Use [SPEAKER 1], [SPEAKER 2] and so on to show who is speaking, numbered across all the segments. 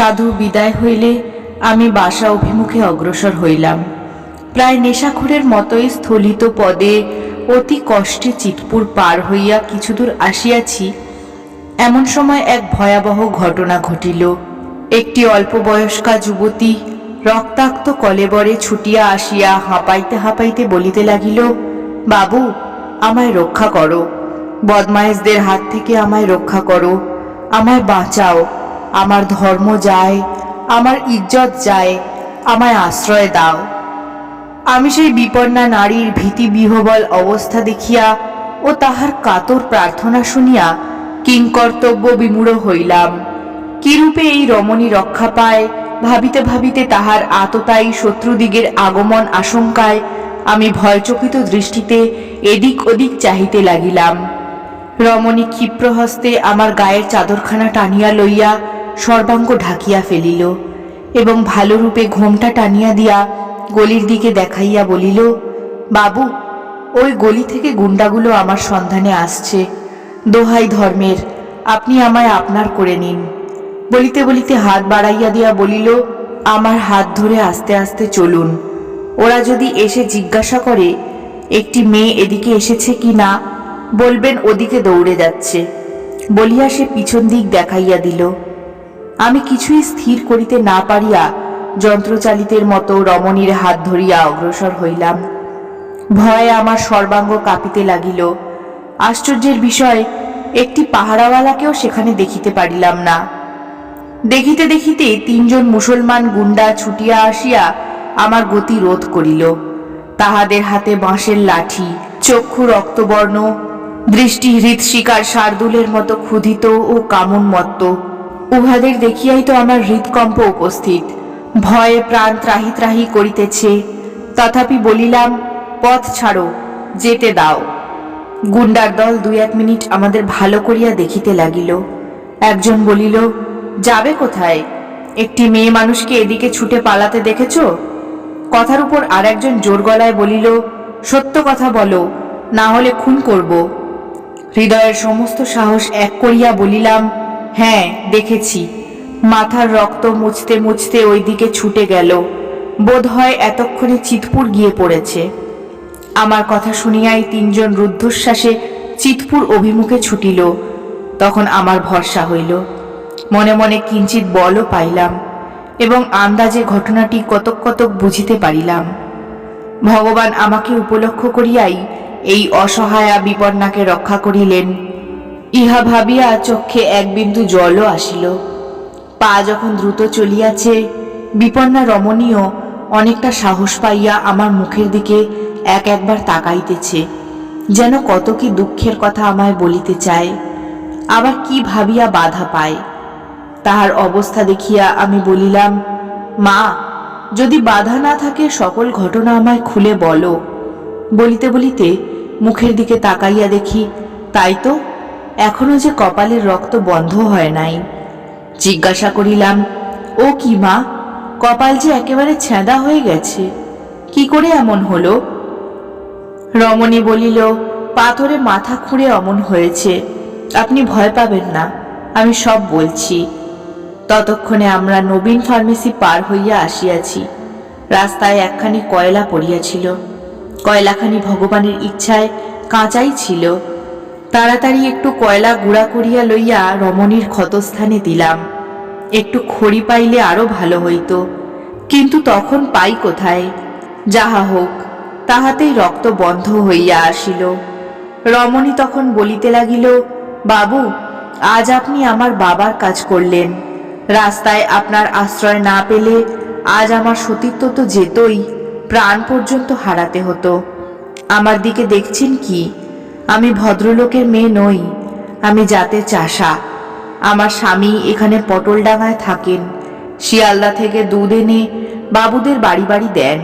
[SPEAKER 1] সাধু বিদায় হইলে আমি বাসা অভিমুখে অগ্রসর হইলাম। প্রায় নেশাখোরের মতোই স্থলিত পদে অতি কষ্টে চিতপুর পার হইয়া কিছুদূর আসিয়াছি। এমন সময় এক ভয়াবহ ঘটনা ঘটিল। একটি অল্প বয়স্কা যুবতী রক্তাক্ত কলেবরে ছুটিয়া আসিয়া হাঁপাইতে হাঁপাইতে বলিতে লাগিল, বাবু, আমায় রক্ষা করো। বদমাইশদের হাত থেকে আমায় রক্ষা করো। আমায় বাঁচাও। আমার ধর্ম যায়, আমার ইজ্জত যায়, আমায় আশ্রয় দাও। আমি সেই বিপন্না নারীর ভীতি বিহবল অবস্থা দেখিয়া ও তাহার কাতর প্রার্থনা শুনিয়া কিংকর্তব্য বিমূঢ় হইলাম। কিরূপে এই রমণী রক্ষা পায়, ভাবিতে ভাবিতে তাহার আততায়ী শত্রুদিগের আগমন আশঙ্কায় আমি ভয়চকিত দৃষ্টিতে এদিক ওদিক চাহিতে লাগিলাম। রমণী ক্ষিপ্রহস্তে আমার গায়ের চাদরখানা টানিয়া লইয়া সর্বাঙ্গ ঢাকিয়া ফেলিল এবং ভালোরূপে ঘোমটা টানিয়া দিয়া গলির দিকে দেখাইয়া বলিল, বাবু, ওই গলি থেকে গুন্ডাগুলো আমার সন্ধানে আসছে। দোহাই ধর্মের, আপনি আমায় আপনার করে নিন। বলিতে বলিতে হাত বাড়াইয়া দিয়া বলিল, আমার হাত ধরে আস্তে আস্তে চলুন। ওরা যদি এসে জিজ্ঞাসা করে, একটি মেয়ে এদিকে এসেছে কি না, বলবেন ওদিকে দৌড়ে যাচ্ছে। বলিয়া সে পিছন দিক দেখাইয়া দিল। আমি কিছুই স্থির করিতে না পারিয়া যন্ত্রচালিতের মতো রমণীর হাত ধরিয়া অগ্রসর হইলাম। ভয়ে আমার সর্বাঙ্গ কাঁপিতে লাগিল। আশ্চর্যের বিষয়, একটি পাহারাওয়ালাকেও সেখানে দেখিতে পারিলাম না। দেখিতে দেখিতে তিনজন মুসলমান গুন্ডা ছুটিয়া আসিয়া আমার গতি রোধ করিল। তাহাদের হাতে বাঁশের লাঠি, চক্ষু রক্তবর্ণ দৃষ্টি হৃৎশিকার শার্দুলের মতো ক্ষুধিত ও কামুন্মত্ত। উহাদের দেখিয়াই তো আমার হৃদকম্প উপস্থিত। ভয়ে প্রাণ ত্রাহি ত্রাহি করিতেছে। তথাপি বলিলাম, পথ ছাড়ো, যেতে দাও। গুন্ডার দল দুই এক মিনিট আমাদের ভালো করিয়া দেখিতে লাগিল। একজন বলিল, যাবে কোথায়? একটি মেয়ে মানুষকে এদিকে ছুটে পালাতে দেখেছ? কথার উপর আর একজন জোর গলায় বলিল, সত্য কথা বলো, না হলে খুন করব। হৃদয়ের সমস্ত সাহস এক করিয়া বলিলাম হ্যাঁ দেখেছি। মাথার রক্ত মুছতে মুছতে ওই দিকে ছুটে গেল। বোধ হয় এতক্ষণে চিতপুর গিয়ে পড়েছে। আমার কথা শুনিয়াই তিনজন রুদ্ধশ্বাসে চিতপুর অভিমুখে ছুটিল। তখন আমার ভরসা হইল। মনে মনে কিঞ্চিত বলও পাইলাম এবং আন্দাজে ঘটনাটি কতক কতক বুঝিতে পারিলাম। ভগবান আমাকে উপলক্ষ করিয়াই এই অসহায়া বিপন্নাকে রক্ষা করিলেন। ইহা ভাবিয়া চক্ষে এক বিন্দু জলও আসিল। পা যখন দ্রুত চলিয়াছে, বিপন্না রমণীয় অনেকটা সাহস পাইয়া আমার মুখের দিকে এক একবার তাকাইতেছে, যেন কত কি দুঃখের কথা আমায় বলিতে চায়। আবার কি ভাবিয়া বাধা পায়? তাহার অবস্থা দেখিয়া আমি বলিলাম, মা, যদি বাধা না থাকে সকল ঘটনা আমায় খুলে বলো। বলিতে বলিতে মুখের দিকে তাকাইয়া দেখি, তাই তো? এখনও যে কপালের রক্ত বন্ধ হয় নাই। জিজ্ঞাসা করিলাম, ও কি মা, কপাল যে একেবারে ছেঁদা হয়ে গেছে, কি করে এমন হলো? রমণী বলিল, পাথরে মাথা খুঁড়ে অমন হয়েছে, আপনি ভয় পাবেন না, আমি সব বলছি। ততক্ষণে আমরা নবীন ফার্মেসি পার হইয়া আসিয়াছি। রাস্তায় একখানি কয়লা পড়িয়াছিল। কয়লাখানি ভগবানের ইচ্ছায় কাঁচাই ছিল। তাড়াতাড়ি একটু কয়লা গুঁড়া করিয়া লইয়া রমণীর ক্ষতস্থানে দিলাম। একটু খড়ি পাইলে আরও ভালো হইত। কিন্তু তখন পাই কোথায়? যাহা হোক, তাহাতেই রক্ত বন্ধ হইয়া আসিল। রমণী তখন বলিতে লাগিল, বাবু, আজ আপনি আমার বাবার কাজ করলেন। রাস্তায় আপনার আশ্রয় না পেলে আজ আমার সতীত্ব তো যেতই, প্রাণ পর্যন্ত হারাতে হতো। আমার দিকে দেখছেন কি? আমি ভদ্রলোকের মেয়ে নই, আমি যাতে চাষা। আমার স্বামী এখানে পটলডাঙায় থাকেন, শিয়ালদা থেকে দুধ এনে বাবুদের বাড়ি বাড়ি দেন,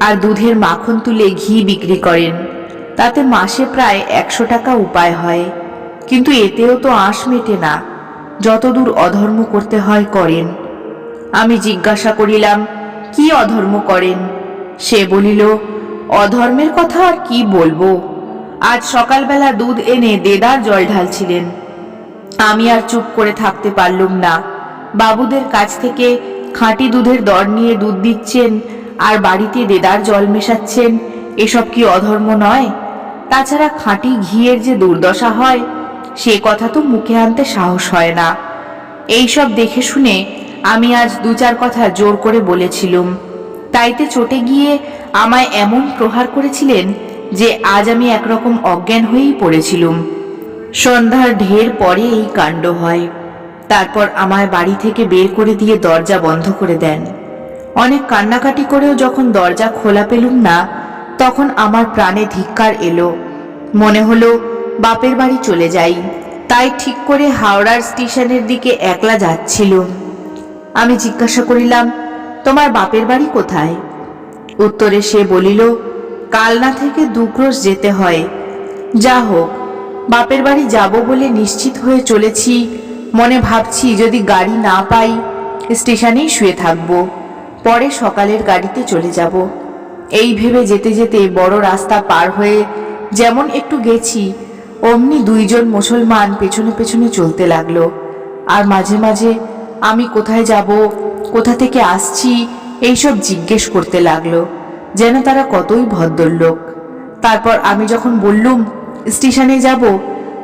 [SPEAKER 1] আর দুধের মাখন তুলে ঘি বিক্রি করেন। তাতে মাসে প্রায় একশো টাকা উপায় হয়, কিন্তু এতেও তো আঁশ মেটে না, যতদূর অধর্ম করতে হয় করেন। আমি জিজ্ঞাসা করিলাম, কি অধর্ম করেন? সে বলিল, অধর্মের কথা আর কি বলব? আজ সকালবেলা দুধ এনে দেদার জল ঢালছিলেন। আমি আর চুপ করে থাকতে পারলুম না। বাবুদের কাছ থেকে খাঁটি দুধের দর নিয়ে দুধ দিচ্ছেন আর বাড়িতে দেদার জল মেশাচ্ছেন, এসব কি অধর্ম নয়? তাছাড়া খাঁটি ঘিয়ের যে দুর্দশা হয়, সে কথা তো মুখে আনতে সাহস হয় না। এইসব দেখে শুনে আমি আজ দু চার কথা জোর করে বলেছিলুম। তাইতে চটে গিয়ে আমায় এমন প্রহার করেছিলেন যে আজ আমি একরকম অজ্ঞান হয়েই পড়েছিলুম। সন্ধ্যার ঢের পরে এই কাণ্ড হয়। তারপর আমায় বাড়ি থেকে বের করে দিয়ে দরজা বন্ধ করে দেন। অনেক কান্নাকাটি করেও যখন দরজা খোলা পেলুম না, তখন আমার প্রাণে ধিক্কার এলো। মনে হলো, বাপের বাড়ি চলে যাই। তাই ঠিক করে হাওড়ার স্টেশনের দিকে একলা যাচ্ছিলুম। আমি জিজ্ঞাসা করিলাম, তোমার বাপের বাড়ি কোথায়? উত্তরে সে বলিল কালনা থেকে দুক্রোশ যেতে হয়। যা হোক, বাপের বাড়ি যাব বলে নিশ্চিত হয়ে চলেছি। মনে ভাবছি যদি গাড়ি না পাই, স্টেশনেই শুয়ে থাকব। পরে সকালের গাড়িতে চলে যাব। এই ভেবে যেতে যেতে বড় রাস্তা পার হয়ে যেমন একটু গেছি, অমনি দুইজন মুসলমান পেছনে পেছনে চলতে লাগল। আর মাঝে মাঝে আমি কোথায় যাব, কোথা থেকে আসছি, এইসব জিজ্ঞেস করতে লাগল। যেন তারা কতই ভদ্রলোক। তারপর আমি যখন বললুম, স্টেশনে যাব?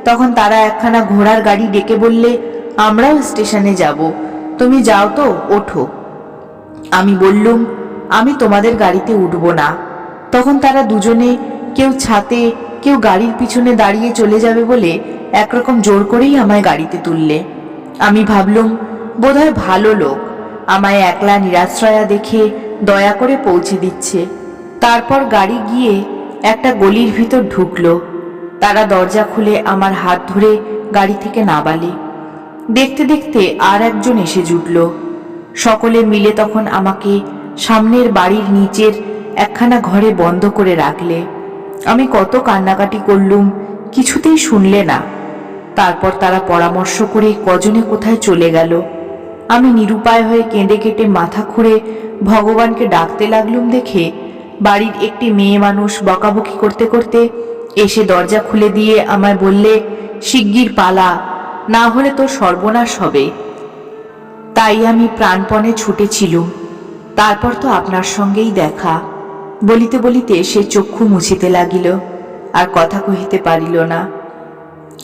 [SPEAKER 1] তখন তারা একখানা ঘোড়ার গাড়ি ডেকে বললে, আমরাও স্টেশনে যাব। তুমি যাও তো, ওঠো। আমি বললুম, আমি তোমাদের গাড়িতে উঠব না। তখন তারা দুজনে কেউ ছাতে, কেউ গাড়ির পিছনে দাঁড়িয়ে চলে যাবে বলে একরকম জোর করেই আমায় গাড়িতে তুললে। আমি ভাবলুম, বোধহয় ভালো লোক। আমায় একলা নিরাশ্রয়া দেখে দয়া করে পৌঁছে দিচ্ছে। তারপর গাড়ি গিয়ে একটা গলির ভিতর ঢুকলো। তারা দরজা খুলে আমার হাত ধরে গাড়ি থেকে নাবালে দেখতে দেখতে আর একজন এসে জুটল। সকলে মিলে তখন আমাকে সামনের বাড়ির নিচের একখানা ঘরে বন্ধ করে রাখলে। আমি কত কান্নাকাটি করলুম, কিছুতেই শুনলে না। তারপর তারা পরামর্শ করে কজনে কোথায় চলে গেল। আমি নিরুপায় হয়ে কেঁদে কেটে মাথা খুঁড়ে ভগবানকে ডাকতে লাগলুম দেখে বাড়ির একটি মেয়ে মানুষ বকাবকি করতে করতে এসে দরজা খুলে দিয়ে আমায় বললে, শিগগির পালা, না হলে তোর সর্বনাশ হবে। তাই আমি প্রাণপণে ছুটেছিলুম। তারপর তো আপনার সঙ্গেই দেখা। বলিতে বলিতে সে চক্ষু মুছিতে লাগিল, আর কথা কহিতে পারিল না।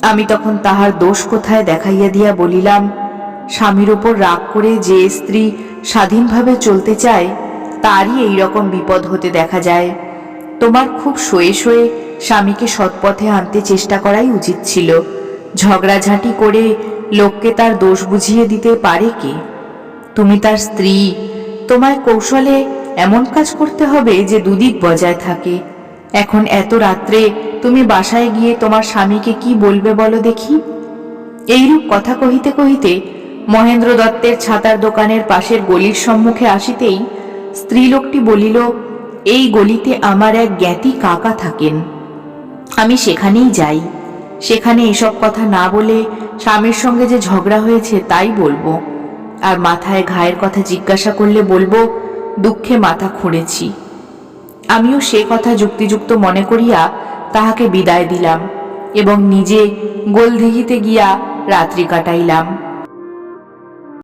[SPEAKER 1] আমি তখন তাহার দোষ কোথায় দেখাইয়া দিয়া বলিলাম, স্বামীর ওপর রাগ করে যে স্ত্রী স্বাধীনভাবে চলতে চায় তারই এই রকম বিপদ হতে দেখা যায়। তোমার খুব শোয়ে শোয়ে স্বামীকে সৎপথে আনতে চেষ্টা করাই উচিত ছিল। ঝগড়াঝাঁটি করে লোককে তার দোষ বুঝিয়ে দিতে পারে কে? তুমি তার স্ত্রী। তোমায় কৌশলে এমন কাজ করতে হবে যে দুদিক বজায় থাকে। এখন এত রাত্রে তুমি বাসায় গিয়ে তোমার স্বামীকে কি বলবে বলো দেখি? এইরূপ কথা কহিতে কহিতে মহেন্দ্র দত্তের ছাতার দোকানের পাশের গলির সম্মুখে আসিতেই স্ত্রীলোকটি বলিল, এই গলিতে আমার এক জ্ঞাতি কাকা থাকেন। আমি সেখানেই যাই। সেখানে এসব কথা না বলে স্বামীর সঙ্গে যে ঝগড়া হয়েছে তাই বলব। আর মাথায় ঘায়ের কথা জিজ্ঞাসা করলে বলব, দুঃখে মাথা খুঁড়েছি। আমিও সে কথা যুক্তিযুক্ত মনে করিয়া তাহাকে বিদায় দিলাম এবং নিজে গোলদিঘিতে গিয়া রাত্রি কাটাইলাম।